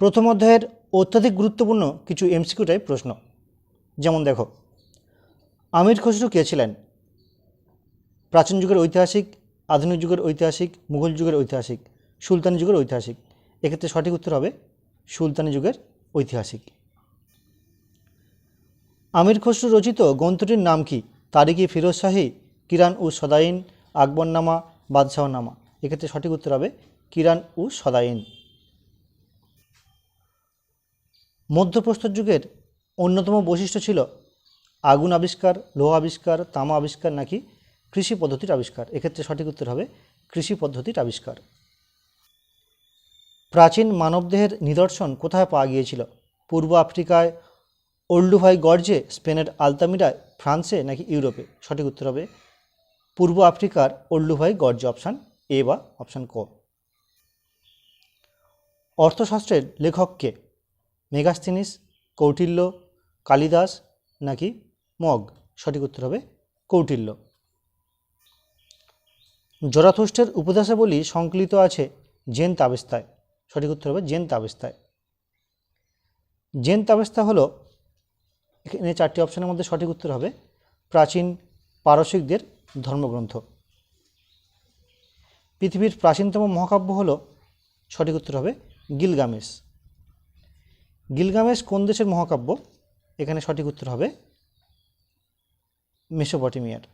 প্রথম অধ্যায়ের অত্যাধিক গুরুত্বপূর্ণ কিছু এমসিকিউ টাইপ প্রশ্ন। যেমন দেখো, আমির খসরু কে ছিলেন? প্রাচীন যুগের ঐতিহাসিক, আধুনিক যুগের ঐতিহাসিক, মুঘল যুগের ঐতিহাসিক, সুলতানি যুগের ঐতিহাসিক। এক্ষেত্রে সঠিক উত্তর হবে সুলতানি যুগের ঐতিহাসিক। আমির খসরু রচিত গ্রন্থটির নাম কি? তারিকি ফিরোজ শাহী, কিরান উ সদাইন, আকবরনামা, বাদশাহনামা। এক্ষেত্রে সঠিক উত্তর হবে কিরান উ সদাইন। মধ্যপ্রস্তর যুগের অন্যতম বৈশিষ্ট্য ছিল আগুন আবিষ্কার, লোহা আবিষ্কার, তামা আবিষ্কার নাকি কৃষি পদ্ধতির আবিষ্কার। এক্ষেত্রে সঠিক উত্তর হবে কৃষি পদ্ধতির আবিষ্কার। প্রাচীন মানবদেহের নিদর্শন কোথায় পাওয়া গিয়েছিল? পূর্ব আফ্রিকায়, ওল্ডুভাই গর্জে, স্পেনের আলতামিরায়, ফ্রান্সে নাকি ইউরোপে? সঠিক উত্তর হবে পূর্ব আফ্রিকার ওল্ডুভাই গর্জে, অপশান এ বা অপশান ক। অর্থশাস্ত্রের লেখককে মেগাস্তিনিস, কৌটিল্য, কালিদাস নাকি মগ? সঠিক উত্তর হবে কৌটিল্য। জরাথুষ্টের উপদেশাবলী সংকলিত আছে জেন তাবেস্তায়। সঠিক উত্তর হবে জেন তাবেস্তায়। জেন তাবেস্তা হলো, এখানে চারটি অপশনের মধ্যে সঠিক উত্তর হবে প্রাচীন পারসিকদের ধর্মগ্রন্থ। পৃথিবীর প্রাচীনতম মহাকাব্য হল, সঠিক উত্তর হবে গিলগামেশ। গিলগামেশ কোন দেশের মহাকাব্য? এখানে সঠিক উত্তর হবে মেসোপটেমিয়ার।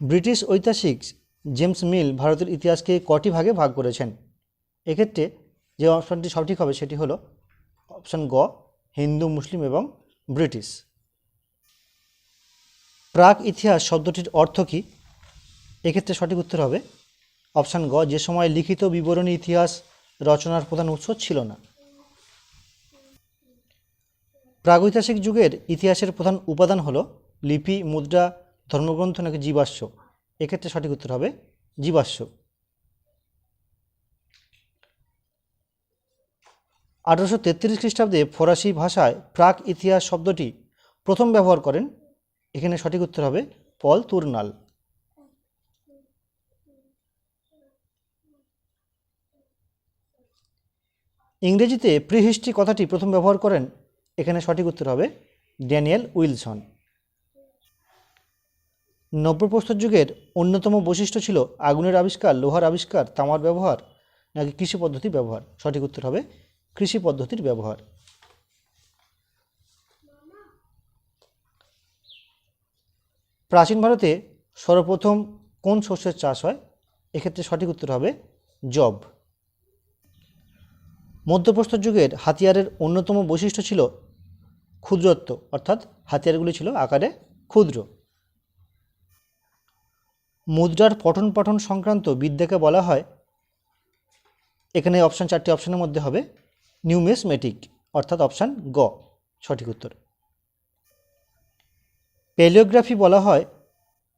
ব্রিটিশ ঐতিহাসিক জেমস মিল ভারতের ইতিহাসকে কটি ভাগে ভাগ করেছেন? এক্ষেত্রে যে অপশনটি সঠিক হবে সেটি হলো অপশন গ, হিন্দু, মুসলিম এবং ব্রিটিশ। প্রাক ইতিহাস শব্দটির অর্থ কী? এক্ষেত্রে সঠিক উত্তর হবে অপশান গ, যে সময় লিখিত বিবরণী ইতিহাস রচনার প্রধান উৎস ছিল না। প্রাগৈতিহাসিক যুগের ইতিহাসের প্রধান উপাদান হলো লিপি, মুদ্রা, ধর্মগ্রন্থ নাকি জীবাশ্ম। এক্ষেত্রে সঠিক উত্তর হবে জীবাশ্ম। আঠারোশো তেত্রিশ খ্রিস্টাব্দে ফরাসি ভাষায় প্রাক ইতিহাস শব্দটি প্রথম ব্যবহার করেন। এখানে সঠিক উত্তর হবে পল তুরনাল। ইংরেজিতে প্রিহিস্ট্রি কথাটি প্রথম ব্যবহার করেন, এখানে সঠিক উত্তর হবে ড্যানিয়েল উইলসন। নব্যপ্রস্তর যুগের অন্যতম বৈশিষ্ট্য ছিল আগুনের আবিষ্কার, লোহার আবিষ্কার, তামার ব্যবহার, নাকি কৃষি পদ্ধতি ব্যবহার। সঠিক উত্তর হবে কৃষি পদ্ধতির ব্যবহার। প্রাচীন ভারতে সর্বপ্রথম কোন শস্যের চাষ হয়? এক্ষেত্রে সঠিক উত্তর হবে জব। মধ্যপ্রস্তর যুগের হাতিয়ারের অন্যতম বৈশিষ্ট্য ছিল ক্ষুদ্রত্ব, অর্থাৎ হাতিয়ারগুলি ছিল আকারে ক্ষুদ্র। মুদ্রার পঠন পাঠন সংক্রান্ত বিদ্যাকে বলা হয়, এখানে অপশান চারটি অপশানের মধ্যে হবে নিউমেসমেটিক অর্থাৎ অপশান গ, সঠিক উত্তর। প্যালিওগ্রাফি বলা হয়,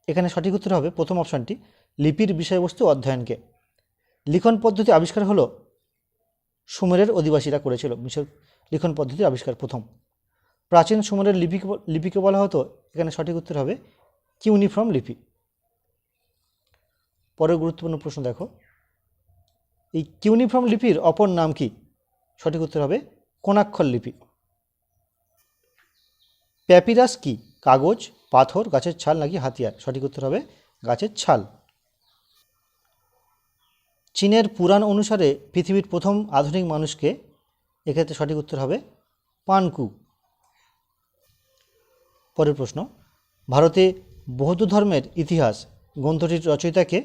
এখানে সঠিক উত্তর হবে প্রথম অপশানটি লিপির বিষয়বস্তু অধ্যয়নকে। লিখন পদ্ধতি আবিষ্কার হলো সুমেরের অধিবাসীরা করেছিল। মিশর লিখন পদ্ধতির আবিষ্কার প্রথম। প্রাচীন সুমেরের লিপি লিপিকে বলা হতো, এখানে সঠিক উত্তর হবে, কিউনিফর্ম লিপি। পরের গুরুত্বপূর্ণ প্রশ্ন দেখো। এই কিউনিফর্ম লিপির অপর নাম কি? সঠিক উত্তর হবে, কোণাক্ষর লিপি। প্যাপিরাস কি? কাগজ, পাথর, গাছের ছাল নাকি হাতিয়ার? সঠিক উত্তর হবে, গাছের ছাল। চীনের পুরাণ অনুসারে পৃথিবীর প্রথম আধুনিক মানুষকে এক্ষেত্রে সঠিক উত্তর হবে পানকু। পরের প্রশ্ন, ভারতে বৌদ্ধ ধর্মের ইতিহাস গ্রন্থটির রচয়িতাকে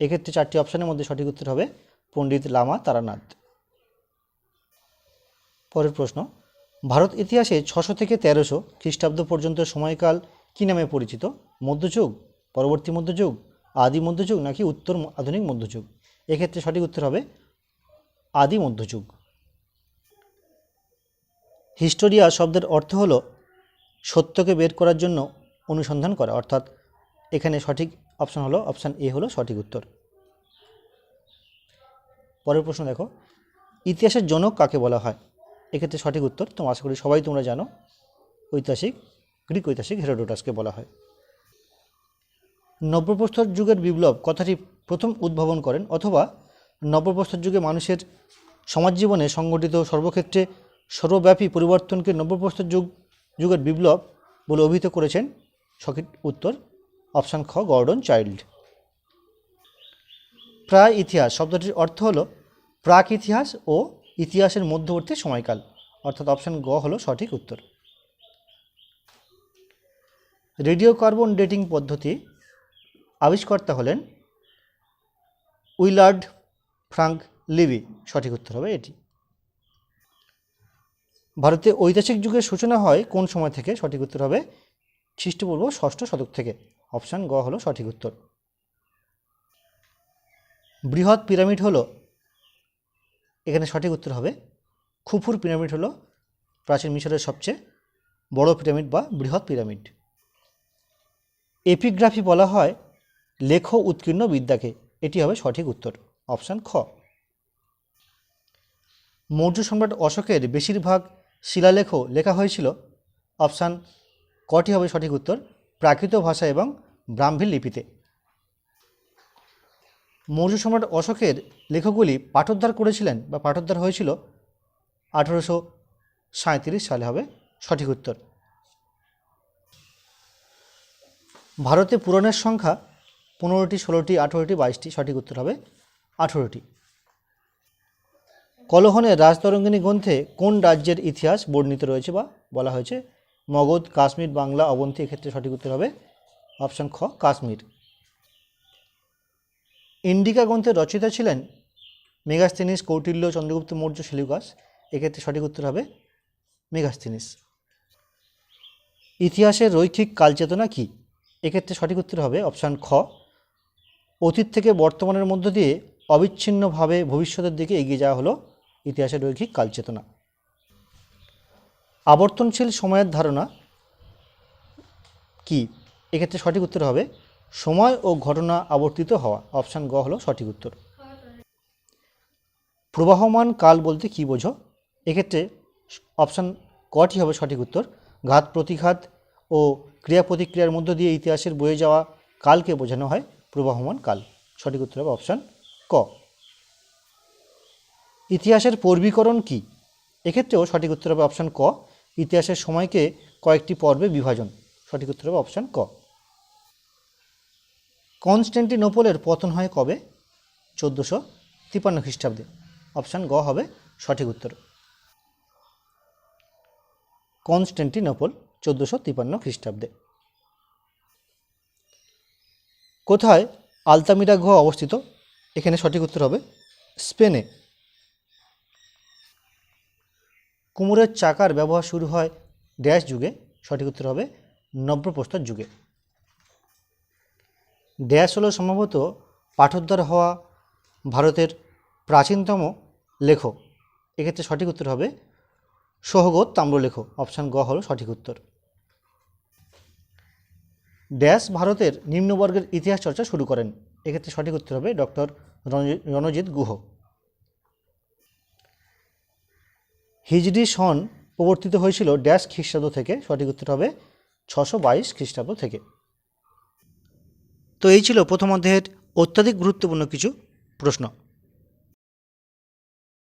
এক্ষেত্রে চারটি অপশানের মধ্যে সঠিক উত্তর হবে পণ্ডিত লামা তারানাথ। পরের প্রশ্ন, ভারত ইতিহাসে ছশো থেকে তেরোশো খ্রিস্টাব্দ পর্যন্ত সময়কাল কী নামে পরিচিত? মধ্যযুগ, পরবর্তী মধ্যযুগ, আদি মধ্যযুগ নাকি উত্তর আধুনিক মধ্যযুগ? এক্ষেত্রে সঠিক উত্তর হবে আদি মধ্যযুগ। হিস্টোরিয়া শব্দের অর্থ হল সত্যকে বের করার জন্য অনুসন্ধান করা। অর্থাৎ এখানে সঠিক অপশান হলো অপশান এ হলো সঠিক উত্তর। পরের প্রশ্ন দেখো, ইতিহাসের জনক কাকে বলা হয়? এক্ষেত্রে সঠিক উত্তর তোমার আশা করি সবাই তোমরা জানো, ঐতিহাসিক, গ্রিক ঐতিহাসিক হেরোডোটাসকে বলা হয়। নব্যপ্রস্তর যুগের বিপ্লব কথাটি প্রথম উদ্ভাবন করেন অথবা নব্যপ্রস্তর যুগে মানুষের সমাজ জীবনে সংগঠিত সর্বক্ষেত্রে সর্বব্যাপী পরিবর্তনকে নব্যপ্রস্তর যুগ, যুগের বিপ্লব বলে অভিহিত করেছেন সঠিক উত্তর অপশান খ, গর্ডন চাইল্ড। প্রায় ইতিহাস, শব্দটির অর্থ হলো প্রাক ইতিহাস ও ইতিহাসের মধ্যবর্তী সময়কাল। অর্থাৎ অপশান গ হলো সঠিক উত্তর। রেডিও কার্বন ডেটিং পদ্ধতি আবিষ্কর্তা হলেন উইলার্ড ফ্রাঙ্ক লিবি, সঠিক উত্তর হবে এটি। ভারতে ঐতিহাসিক যুগের সূচনা হয় কোন সময় থেকে? সঠিক উত্তর হবে খ্রিস্টপূর্ব ষষ্ঠ শতক থেকে। অপশান গ হলো সঠিক উত্তর। বৃহৎ পিরামিড হলো, এখানে সঠিক উত্তর হবে, খুফুর পিরামিড হলো প্রাচীন মিশরের সবচেয়ে বড় পিরামিড বা বৃহৎ পিরামিড। এপিগ্রাফি বলা হয় লেখ উৎকীর্ণ বিদ্যাকে। এটি হবে সঠিক উত্তর। অপশান খ। মৌর্য সম্রাট অশোকের বেশিরভাগ শিলালেখ লেখা হয়েছিল। অপশান কটি হবে সঠিক উত্তর? প্রাকৃত ভাষা এবং ব্রাহ্মী লিপিতে। মৌর্য সম্রাট অশোকের লেখকগুলি পাঠোদ্ধার করেছিলেন বা পাঠোদ্ধার হয়েছিল আঠেরোশো সাঁত্রিশ সালে হবে সঠিক উত্তর। ভারতে পুরাণের সংখ্যা পনেরোটি, ষোলোটি, আঠেরোটি, বাইশটি সঠিক উত্তর হবে আঠেরোটি। কলহনের রাজতরঙ্গিনী গ্রন্থে কোন রাজ্যের ইতিহাস বর্ণিত রয়েছে বা বলা হয়েছে? মগধ, কাশ্মীর, বাংলা, অবন্তী এক্ষেত্রে সঠিক উত্তর হবে অপশান খ, কাশ্মীর। ইন্ডিকা গ্রন্থের রচয়িতা ছিলেন মেগাস্তিনিস কৌটিল্য, চন্দ্রগুপ্ত, মৌর্য শিলুকাস এক্ষেত্রে সঠিক উত্তর হবে মেগাস্তিনিস ইতিহাসের রৈখিক কালচেতনা কী? এক্ষেত্রে সঠিক উত্তর হবে অপশান খ অতীত থেকে বর্তমানের মধ্য দিয়ে অবিচ্ছিন্নভাবে ভবিষ্যতের দিকে এগিয়ে যাওয়া হলো ইতিহাসের রৈখিক কালচেতনা আবর্তনশীল সময়ের ধারণা কি? এক্ষেত্রে সঠিক উত্তর হবে, সময় ও ঘটনা আবর্তিত হওয়া। অপশান গ হলো সঠিক উত্তর। প্রবাহমান কাল বলতে কি বোঝো? এক্ষেত্রে অপশান কটি হবে সঠিক উত্তর? ঘাত, প্রতিঘাত ও ক্রিয়া প্রতিক্রিয়ার মধ্য দিয়ে ইতিহাসের বয়ে যাওয়া কালকে বোঝানো হয়। প্রবাহমান কাল। সঠিক উত্তর হবে অপশান ক। ইতিহাসের পর্বীকরণ কি? এক্ষেত্রেও সঠিক উত্তর হবে অপশান ক। ইতিহাসের সময়কে কয়েকটি পর্বে বিভাজন। সঠিক উত্তর হবে অপশান ক। কনস্ট্যান্টিনোপলের পতন হয় কবে? চোদ্দোশো তিপান্ন খ্রিস্টাব্দে। অপশান গ হবে সঠিক উত্তর। কনস্ট্যান্টিনোপল চোদ্দোশো তিপান্ন খ্রিস্টাব্দে। কোথায় আলতামিরা গুহা অবস্থিত? এখানে সঠিক উত্তর হবে স্পেনে। কুমোরের চাকার ব্যবহার শুরু হয় ড্যাশ যুগে। সঠিক উত্তর হবে নব্যপ্রস্তর যুগে। ড্যাশ হলো সম্ভবত পাঠোদ্ধার হওয়া ভারতের প্রাচীনতম লেখক। এক্ষেত্রে সঠিক উত্তর হবে সহগত তাম্রলেখ অপশান গ হলো সঠিক উত্তর। ড্যাশ ভারতের নিম্নবর্গের ইতিহাস চর্চা শুরু করেন। এক্ষেত্রে সঠিক উত্তর হবে ডক্টর রণজিৎ গুহ। হিজড়ি সন প্রবর্তিত হয়েছিল ড্যাশ খ্রিস্টাব্দ থেকে। সঠিক উত্তর হবে ছশো বাইশ খ্রিস্টাব্দ থেকে। তো এই ছিল প্রথম অধ্যায়ের অত্যাধিক গুরুত্বপূর্ণ কিছু প্রশ্ন।